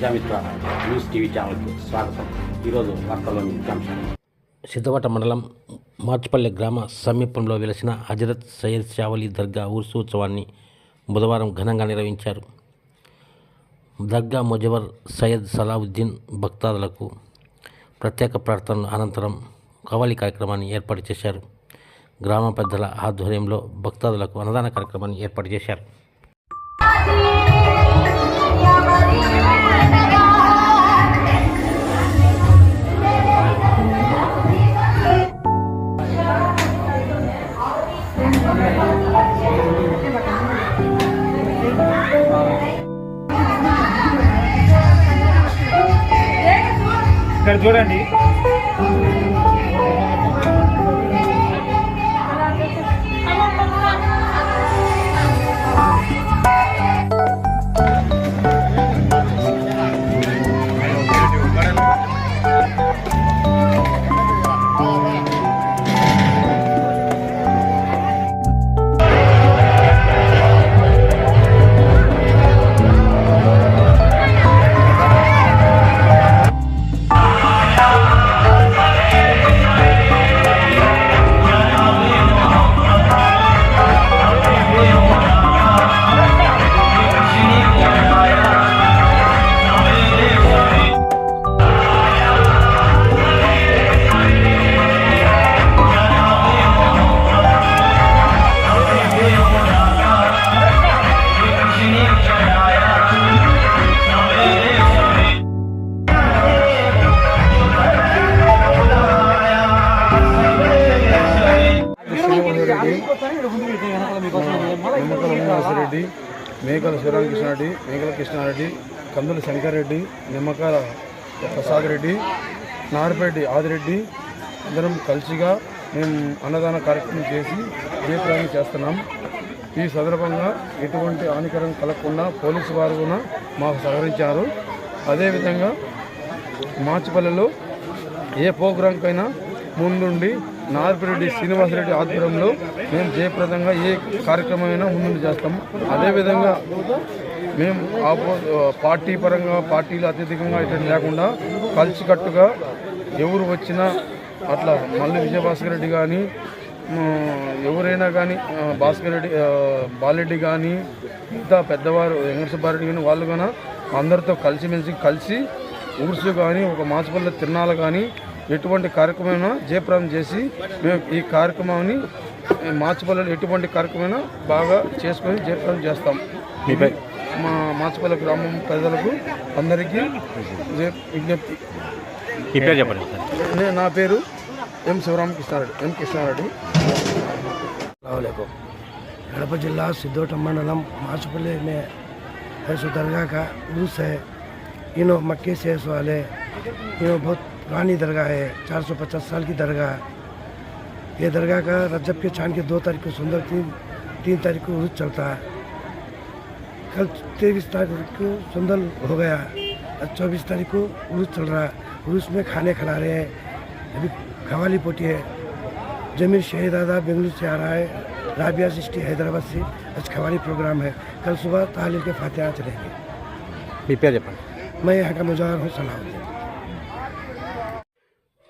Prajamitra news TV ఛానల్కి స్వాగతం. ఈరోజు వార్తల్లోని ముఖ్యాంశాలు సిద్ధవట మండలం మార్చిపల్లె గ్రామ సమీపంలో వెలసిన హజరత్ సయ్యద్ షావలి దర్గా ఉత్సవాన్ని బుధవారం ఘనంగా నిర్వహించారు. దర్గా ముజవర్ సయ్యద్ సలావుద్దీన్ భక్తాదులకు ప్రత్యేక ప్రార్థనల అనంతరం కవాలి కార్యక్రమాన్ని ఏర్పాటు చేశారు. గ్రామ పెద్దల ఆధ్వర్యంలో భక్తాదులకు అన్నదాన కార్యక్రమాన్ని ఏర్పాటు చేశారు. ఇక్కడ చూడండి. రెడ్డి మేకల శివరామకృష్ణారెడ్డి మేకల కృష్ణారెడ్డి కందుల శంకర్రెడ్డి నిమ్మకాల ప్రసాద్ రెడ్డి నారపేటి ఆదిరెడ్డి అందరం కలిసిగా మేము అన్నదాన కార్యక్రమం చేసి జయప్రదం చేస్తున్నాం. ఈ సందర్భంగా ఎటువంటి హానికరం కలగకుండా పోలీసు వారు కూడా మాకు సహకరించారు. అదేవిధంగా మార్చిపల్లెలో ఏ ప్రోగ్రాంకైనా ముందుండి నార్పిరెడ్డి శ్రీనివాసరెడ్డి ఆధ్వర్యంలో మేము జయప్రదంగా ఏ కార్యక్రమమైనా ముందు చేస్తాం అదేవిధంగా మేము ఆపో పార్టీ పరంగా పార్టీలు అత్యధికంగా ఇట్లా లేకుండా కలిసికట్టుగా ఎవరు వచ్చినా అట్లా మళ్ళీ విజయభాస్కర్ రెడ్డి కానీ ఎవరైనా కానీ భాస్కర్ రెడ్డి బాలరెడ్డి కానీ మిగతా పెద్దవారు వెంకటసుబ్బారెడ్డి కానీ వాళ్ళు కానీ అందరితో కలిసిమెలిసి కలిసి ఊర్సు కానీ ఒక మాసుపల్లి తిరణాలు కానీ ఎటువంటి కార్యక్రమమైనా జయప్రదం చేసి మేము ఈ కార్యక్రమాన్ని మాచపల్లిలో ఎటువంటి కార్యక్రమమైనా బాగా చేసుకొని జయప్రదం చేస్తాం ఇది మా మాచపల్లి గ్రామం ప్రజలకు అందరికీ జయ- విజ్ఞప్తి మీ పేరు చెప్పండి నే- నా పేరు ఎం శివరామకృష్ణారెడ్డి ఎం కృష్ణారెడ్డి अलैक्म गढ़पा जिला सिद्धोट मंडलम माचपल्ली में है सो दरगाह का उर्स है इनो मक्के से सो वाले इनो बहुत पुरानी दरगाह है 450 साल की दरगाह ये दरगाह का रजब के चाँद के दो तारीख को सुंदर तीन तीन तारीख को उर्ज चलता है। कल तेईस तारीख को सुंदर हो गया और चौबीस तारीख को उर्ज चल रहा है। उर्ज में खाने खिला रहे हैं अभी खवाली पोटी है। जमीर शहीद आदा बेंगलुरु से आ रहा है राबिया सिस्टी हैदराबाद से आज खवाली प्रोग्राम है। कल सुबह तहलील के फातह चलेंगे। मैं यहाँ का मुजाहर हूँ सलाहुद्दीन।